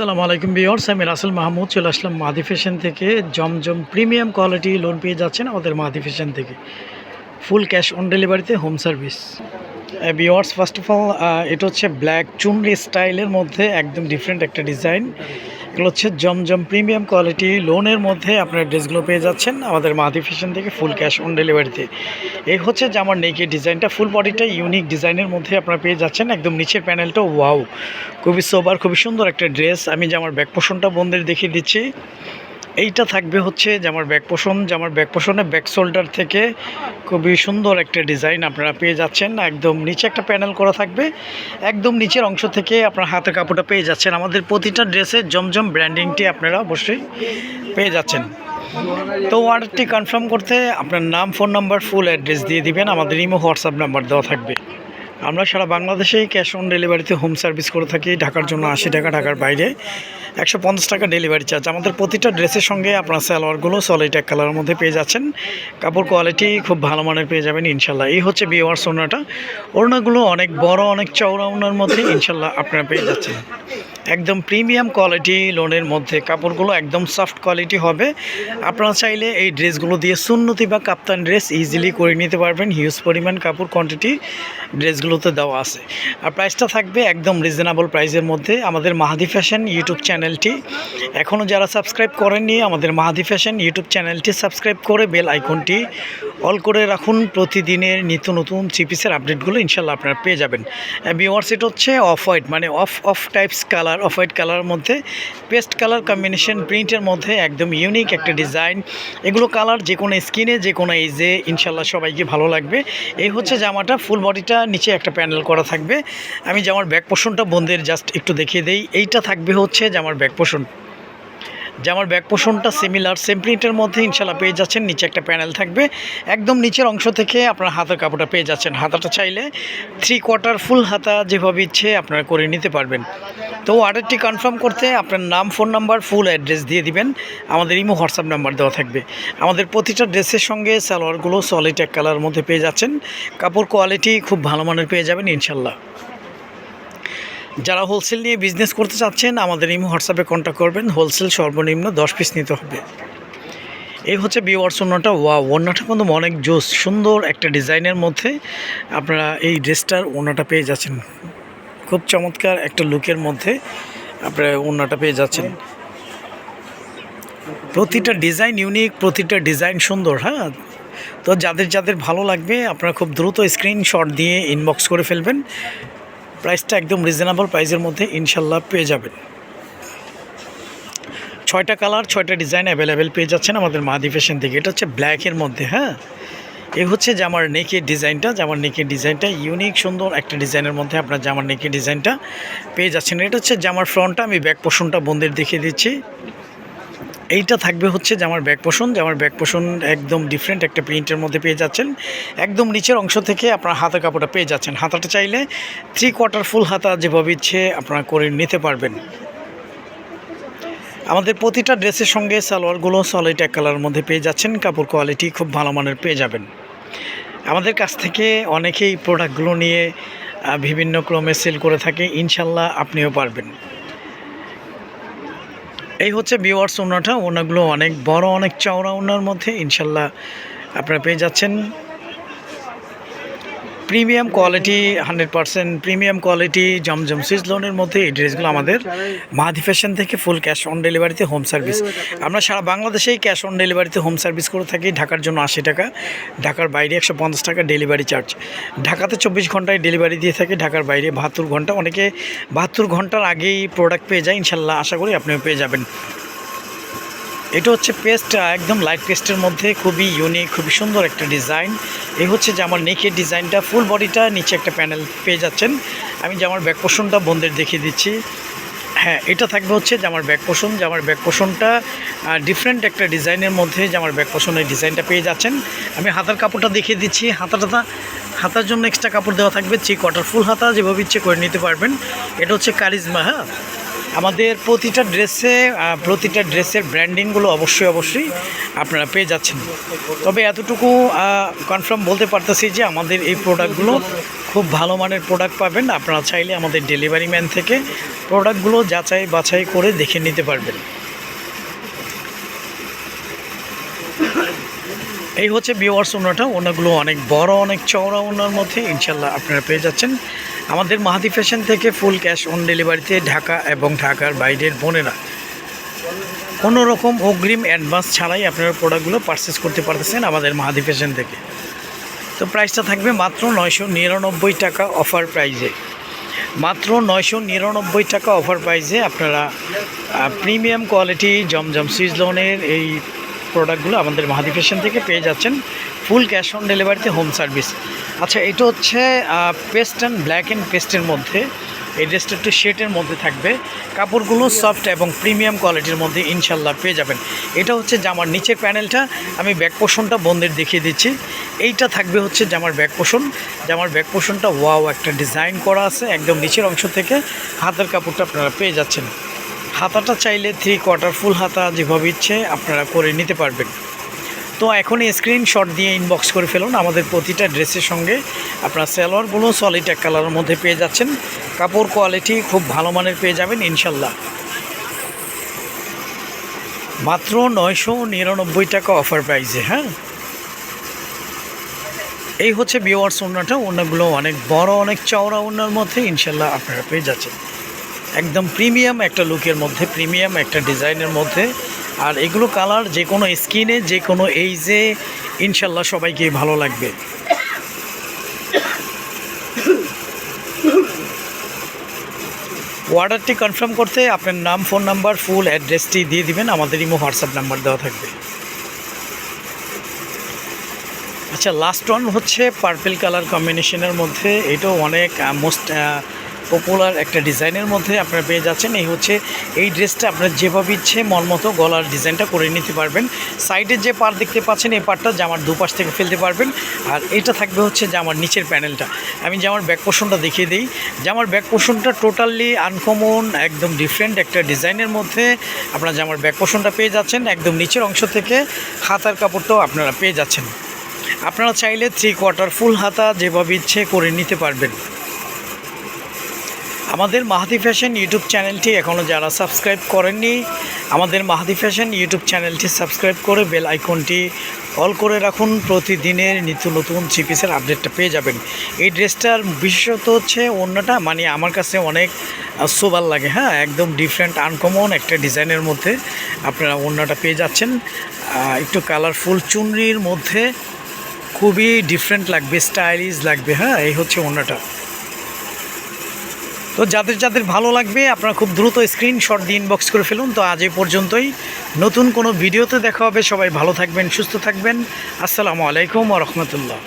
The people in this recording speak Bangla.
আসসালামু আলাইকুম বিয়র্স আমি রাসেল মাহমুদ, চলে আসলাম মাদি ফ্যাশন থেকে। জমজম প্রিমিয়াম কোয়ালিটি লোন পেয়ে যাচ্ছেন আমাদের মাদি ফ্যাশন থেকে। ফুল ক্যাশ অন ডেলিভারিতে হোম সার্ভিস। বিওয়ার্স ফার্স্ট অফ অল এটা হচ্ছে ব্ল্যাক চুনরি স্টাইলের মধ্যে একদম ডিফারেন্ট একটা ডিজাইন এগুলো হচ্ছে জমজম প্রিমিয়াম কোয়ালিটি লোনের মধ্যে আপনার ড্রেসগুলো পেয়ে যাচ্ছেন আমাদের মাদি ফ্যাশন থেকে ফুল ক্যাশ অন ডেলিভারিতে এই হচ্ছে যে আমার নেকের ডিজাইনটা ফুল বডিটা ইউনিক ডিজাইনের মধ্যে আপনারা পেয়ে যাচ্ছেন। একদম নিচের প্যানেলটা ওয়াও খুবই সোবার খুবই সুন্দর একটা ড্রেস আমি যে আমার ব্যাক পোষণটা বন্ধের দেখিয়ে দিচ্ছি। এইটা থাকবে হচ্ছে যে আমার ব্যাক পোষণ, যে আমার ব্যাক পোষণে ব্যাক শোল্ডার থেকে খুবই সুন্দর একটা ডিজাইন আপনারা পেয়ে যাচ্ছেন। একদম নিচে একটা প্যানেল করা থাকবে। একদম নিচের অংশ থেকে আপনার হাতের কাপড়টা পেয়ে যাচ্ছেন। আমাদের প্রতিটা ড্রেসের জমজম ব্র্যান্ডিংটি আপনারা অবশ্যই পেয়ে যাচ্ছেন। তো অর্ডারটি কনফার্ম করতে আপনার নাম ফোন নাম্বার ফুল অ্যাড্রেস দিয়ে দিবেন। আমাদের ইমো হোয়াটসঅ্যাপ নাম্বার দেওয়া থাকবে। আমরা সারা বাংলাদেশেই ক্যাশ অন ডেলিভারিতে হোম সার্ভিস করে থাকি, ঢাকার জন্য আশি টাকা, ঢাকার বাইরে। একশো পঞ্চাশ টাকা ডেলিভারি চার্জ। আমাদের প্রতিটা ড্রেসের সঙ্গে আপনার সালোয়ারগুলো সলিড এক কালারের মধ্যে পেয়ে যাচ্ছেন। কাপড় কোয়ালিটি খুব ভালো মানের পেয়ে যাবেন, ইনশাল্লাহ। এই হচ্ছে বিওয়ার্স ওনাটা ওড়নাগুলো অনেক বড়, অনেক চওড়া ওনার মধ্যে ইনশাল্লাহ আপনারা পেয়ে যাচ্ছেন। একদম প্রিমিয়াম কোয়ালিটি লোনের মধ্যে কাপড়গুলো একদম সফট কোয়ালিটি হবে। আপনারা চাইলে এই ড্রেসগুলো দিয়ে সুন্নতি বা কাপ্তান ড্রেস ইজিলি করে নিতে পারবেন। হিউজ পরিমাণ কাপড় কোয়ান্টিটি ড্রেসগুলোতে দেওয়া আছে। আর প্রাইসটা থাকবে একদম রিজনেবল প্রাইসের মধ্যে আমাদের মাহাদি ফ্যাশন ইউটিউব চ্যানেলটি এখনও যারা সাবস্ক্রাইব করেননি, আমাদের মাহাদি ফ্যাশন ইউটিউব চ্যানেলটি সাবস্ক্রাইব করে বেল আইকনটি অল করে রাখুন প্রতিদিনের নিত্য নতুন চিপিসের আপডেটগুলো ইনশাল্লাহ আপনারা পেয়ে যাবেন। বিওয়ার্স এটা হচ্ছে অফ হোয়াইট মানে off off types colour off white কালারের মধ্যে পেস্ট কালার কম্বিনেশন প্রিন্টের মধ্যে একদম ইউনিক একটা ডিজাইন এগুলো কালার যে কোনো স্কিনে যে কোনো এজে ইনশাল্লাহ সবাইকে ভালো লাগবে। এই হচ্ছে জামাটা ফুল বডিটা নিচে একটা প্যানেল করা থাকবে। আমি জামার ব্যাক পোষণটা বন্ধের জাস্ট একটু দেখিয়ে দেই। এইটা থাকবে হচ্ছে জামার ব্যাক পোষণ জামার ব্যাক পোষণটা সিমিলার সেম প্রিন্টের মধ্যে ইনশাল্লাহ পেয়ে যাচ্ছেন। নিচে একটা প্যানেল থাকবে। একদম নিচের অংশ থেকে আপনার হাতের কাপড়টা পেয়ে যাচ্ছেন। হাতাটা চাইলে থ্রি কোয়ার্টার ফুল হাতা যেভাবে ইচ্ছে আপনারা করে নিতে পারবেন। তো অর্ডারটি কনফার্ম করতে আপনার নাম ফোন নাম্বার ফুল অ্যাড্রেস দিয়ে দিবেন। আমাদের ইমো, হোয়াটসঅ্যাপ নাম্বার দেওয়া থাকবে। আমাদের প্রতিটা ড্রেসের সঙ্গে সালোয়ারগুলো সলিড এক কালার মধ্যে পেয়ে যাচ্ছেন। কাপড় কোয়ালিটি খুব ভালো মানের পেয়ে যাবেন ইনশাল্লাহ। যারা হোলসেল নিয়ে বিজনেস করতে চাচ্ছেন, আমাদের ইমো হোয়াটসঅ্যাপে কন্ট্যাক্ট করবেন। হোলসেল সর্বনিম্ন দশ পিস নিতে হবে। এই হচ্ছে বিওয়ার্স ওনাটা ওয়া ওনাটা কিন্তু অনেক জোস, সুন্দর একটা ডিজাইনের মধ্যে আপনারা এই ড্রেসটার ওনাটা পেয়ে যাচ্ছেন। খুব চমৎকার একটা লুকের মধ্যে আপনারা ওনাটা পেয়ে যাচ্ছেন। প্রতিটা ডিজাইন ইউনিক প্রতিটা ডিজাইন সুন্দর হ্যাঁ? তো যাদের যাদের ভালো লাগবে, আপনারা খুব দ্রুত স্ক্রিনশট দিয়ে ইনবক্স করে ফেলবেন। প্রাইসটা একদম রিজনেবল প্রাইসের মধ্যে ইনশাল্লাহ পেয়ে যাবেন। ছয়টা কালার, ছয়টা ডিজাইন অ্যাভেলেবেল পেয়ে যাচ্ছেন আমাদের মাদি ফ্যাশন থেকে। এটা হচ্ছে ব্ল্যাকের মধ্যে হ্যাঁ? এ হচ্ছে জামার নেকের ডিজাইনটা জামার নেকের ডিজাইনটা ইউনিক সুন্দর একটা ডিজাইনের মধ্যে আপনার জামার নেকের ডিজাইনটা পেয়ে যাচ্ছেন। এটা হচ্ছে জামার ফ্রন্টটা, আমি ব্যাক পোষণটা বন্ধের দেখিয়ে দিচ্ছি। এইটা থাকবে হচ্ছে জামার ব্যাক পোষণ জামার ব্যাক পোষণ একদম ডিফারেন্ট একটা প্রিন্টের মধ্যে পেয়ে যাচ্ছেন। একদম নিচের অংশ থেকে আপনার হাতের কাপড়টা পেয়ে যাচ্ছেন। হাতাটা চাইলে থ্রি কোয়ার্টার ফুল হাতা যেভাবে ইচ্ছে আপনারা করে নিতে পারবেন। আমাদের প্রতিটা ড্রেসের সঙ্গে সালোয়ারগুলো সলিড এক কালারের মধ্যে পেয়ে যাচ্ছেন। কাপড় কোয়ালিটি খুব ভালো মানের পেয়ে যাবেন। আমাদের কাছ থেকে অনেকেই প্রোডাক্টগুলো নিয়ে বিভিন্ন ক্রমে সেল করে থাকে। ইনশাল্লাহ আপনিও পারবেন। এই হচ্ছে বিওয়ার্স ওনাটা ওনাগুলো অনেক বড়, অনেক চওড়া ওনার মধ্যে ইনশাল্লাহ আপনারা পেয়ে যাচ্ছেন। Premium quality hundred percent premium quality জমজম সুইচ লোনের মধ্যে এই ড্রেসগুলো আমাদের মাহাদি ফ্যাশন থেকে ফুল ক্যাশ অন ডেলিভারিতে হোম সার্ভিস আমরা সারা বাংলাদেশেই ক্যাশ অন ডেলিভারিতে হোম সার্ভিস করে থাকি, ঢাকার জন্য আশি টাকা, ঢাকার বাইরে একশো পঞ্চাশ টাকা ডেলিভারি চার্জ ঢাকাতে চব্বিশ ঘন্টায় ডেলিভারি দিয়ে থাকে, ঢাকার বাইরে বাহাত্তর ঘণ্টা। অনেকে বাহাত্তর ঘণ্টার আগেই প্রোডাক্ট পেয়ে যায়, ইনশাল্লাহ আশা করি আপনিও পেয়ে যাবেন। এটা হচ্ছে পেস্ট একদম লাইট পেস্টের মধ্যে, খুবই ইউনিক খুবই সুন্দর একটা ডিজাইন এই হচ্ছে যে আমার নেকের ডিজাইনটা ফুল বডিটা নিচে একটা প্যানেল পেয়ে যাচ্ছেন। আমি যে আমার ব্যাক পোষণটা বন্ধের দেখিয়ে দিচ্ছি। হ্যাঁ এটা থাকবে হচ্ছে যে আমার ব্যাক পোষণ যে আমার ব্যাক পোষণটা ডিফারেন্ট একটা ডিজাইনের মধ্যে যে আমার ব্যাক পোষণের ডিজাইনটা পেয়ে যাচ্ছেন। আমি হাতার কাপড়টা দেখিয়ে দিচ্ছি। হাতাটা হাতার জন্য এক্সট্রা কাপড় দেওয়া থাকবে থ্রি কোয়ার্টার ফুল হাতা, যেভাবে ইচ্ছে করে নিতে পারবেন। এটা হচ্ছে কারিজমা হ্যাঁ? আমাদের প্রতিটা ড্রেসে প্রতিটা ড্রেসের ব্র্যান্ডিংগুলো অবশ্যই অবশ্যই আপনারা পেয়ে যাচ্ছেন। তবে এতটুকু কনফার্ম বলতে পারতেছি যে আমাদের এই প্রোডাক্টগুলো খুব ভালো মানের প্রোডাক্ট পাবেন। আপনারা চাইলে আমাদের ডেলিভারি ম্যান থেকে প্রোডাক্টগুলো যাচাই বাছাই করে দেখে নিতে পারবেন। এই হচ্ছে বিওয়ার্স ওনাটা ওনাগুলো অনেক বড়, অনেক চওড়া ওনার মধ্যে ইনশাল্লাহ আপনারা পেয়ে যাচ্ছেন। আমাদের মাহাদি ফ্যাশন থেকে ফুল ক্যাশ অন ডেলিভারিতে ঢাকা এবং ঢাকার বাইরের বোনেরা। কোনো রকম অগ্রিম অ্যাডভান্স ছাড়াই আপনারা প্রোডাক্টগুলো পারচেস করতে পারতেছেন আমাদের মাহাদি ফ্যাশন থেকে। তো প্রাইসটা থাকবে মাত্র নয়শো নিরানব্বই টাকা অফার প্রাইজে মাত্র নয়শো নিরানব্বই টাকা অফার প্রাইজে আপনারা প্রিমিয়াম কোয়ালিটি জমজম সুইচ লোনের এই প্রোডাক্টগুলো আমাদের মাহাদি ফ্যাশন থেকে পেয়ে যাচ্ছেন ফুল ক্যাশ অন ডেলিভারিতে হোম সার্ভিস। আচ্ছা এটা হচ্ছে পেস্ট অ্যান্ড ব্ল্যাক অ্যান্ড পেস্টের মধ্যে, এই ড্রেসটা একটু শেটের মধ্যে থাকবে। কাপড়গুলো সফট এবং প্রিমিয়াম কোয়ালিটির মধ্যে ইনশাল্লাহ পেয়ে যাবেন। এটা হচ্ছে জামার নিচের প্যানেলটা, আমি ব্যাক পোষণটা বন্ধের দেখিয়ে দিচ্ছি। এইটা থাকবে হচ্ছে জামার ব্যাক পোষণ। জামার ব্যাক পোষণটা ওয়াও একটা ডিজাইন করা আছে একদম নিচের অংশ থেকে। হাতের কাপড়টা আপনারা পেয়ে যাচ্ছেন। হাতাটা চাইলে থ্রি কোয়ার্টার ফুল হাতা যেভাবে ইচ্ছে আপনারা করে নিতে পারবেন। তো এখনই স্ক্রিনশট দিয়ে ইনবক্স করে ফেলুন, আমাদের প্রতিটা ড্রেসের সঙ্গে। আপনারা সালোয়ারগুলো সলিড এক কালারের মধ্যে পেয়ে যাচ্ছেন। কাপড় কোয়ালিটি খুব ভালো মানের পেয়ে যাবেন, ইনশাল্লাহ। মাত্র নয়শো নিরানব্বই টাকা অফার প্রাইসে হ্যাঁ? এই হচ্ছে বিওয়ার্স ওনাটা ওনাগুলো অনেক বড়, অনেক চওড়া ওনার মধ্যে ইনশাল্লাহ আপনারা পেয়ে যাচ্ছেন। একদম প্রিমিয়াম একটা লুকের মধ্যে, প্রিমিয়াম একটা ডিজাইনের মধ্যে। আর এগুলো কালার যে কোনো স্কিনে, যে কোনো এইজে ইনশাল্লাহ সবাইকে ভালো লাগবে। অর্ডারটি কনফার্ম করতে আপনার নাম, ফোন নাম্বার, ফুল অ্যাড্রেসটি দিয়ে দিবেন। আমাদের ইমো, হোয়াটসঅ্যাপ নাম্বার দেওয়া থাকবে। আচ্ছা লাস্ট ওয়ান হচ্ছে পার্পেল কালার কম্বিনেশনের মধ্যে। এটাও অনেক মোস্ট পপুলার একটা ডিজাইনের মধ্যে আপনারা পেয়ে যাচ্ছেন। এই হচ্ছে এই ড্রেসটা আপনার যেভাবে ইচ্ছে মন মতো গলার ডিজাইনটা করে নিতে পারবেন। সাইডের যে পার দেখতে পাচ্ছেন, এই পারটা জামার দুপাশ থেকে ফেলতে পারবেন। আর এটা থাকবে হচ্ছে জামার নিচের প্যানেলটা। আমি জামার ব্যাক পোষণটা দেখিয়ে দিই। জামার ব্যাক পোষণটা টোটালি আনকমন একদম ডিফারেন্ট একটা ডিজাইনের মধ্যে আপনার জামার ব্যাক পোষণটা পেয়ে যাচ্ছেন। একদম নিচের অংশ থেকে হাতার কাপড়টাও আপনারা পেয়ে যাচ্ছেন। আপনারা চাইলে থ্রি কোয়ার্টার ফুল হাতা যেভাবে ইচ্ছে করে নিতে পারবেন। আমাদের মাহাদি ফ্যাশন ইউটিউব চ্যানেলটি এখনও যারা সাবস্ক্রাইব করেননি, আমাদের মাহাদি ফ্যাশন ইউটিউব চ্যানেলটি সাবস্ক্রাইব করে বেল আইকনটি অল করে রাখুন। প্রতিদিনের নিত্য নতুন থ্রি পিসের আপডেটটা পেয়ে যাবেন। এই ড্রেসটার বিশেষত হচ্ছে অন্যটা মানে আমার কাছে অনেক সোবার লাগে হ্যাঁ? একদম ডিফারেন্ট আনকমন একটা ডিজাইনের মধ্যে আপনারা অন্যটা পেয়ে যাচ্ছেন। একটু কালারফুল চুনরির মধ্যে খুবই ডিফারেন্ট লাগবে স্টাইলিশ লাগবে হ্যাঁ? এই হচ্ছে অন্যটা। তো যাদের যাদের ভালো লাগবে, আপনারা খুব দ্রুত স্ক্রিনশট দিয়ে ইনবক্স করে ফেলুন। তো আজ এই পর্যন্তই। নতুন কোনো ভিডিওতে দেখা হবে। সবাই ভালো থাকবেন, সুস্থ থাকবেন। আসসালামু আলাইকুম রহমতুল্লাহ।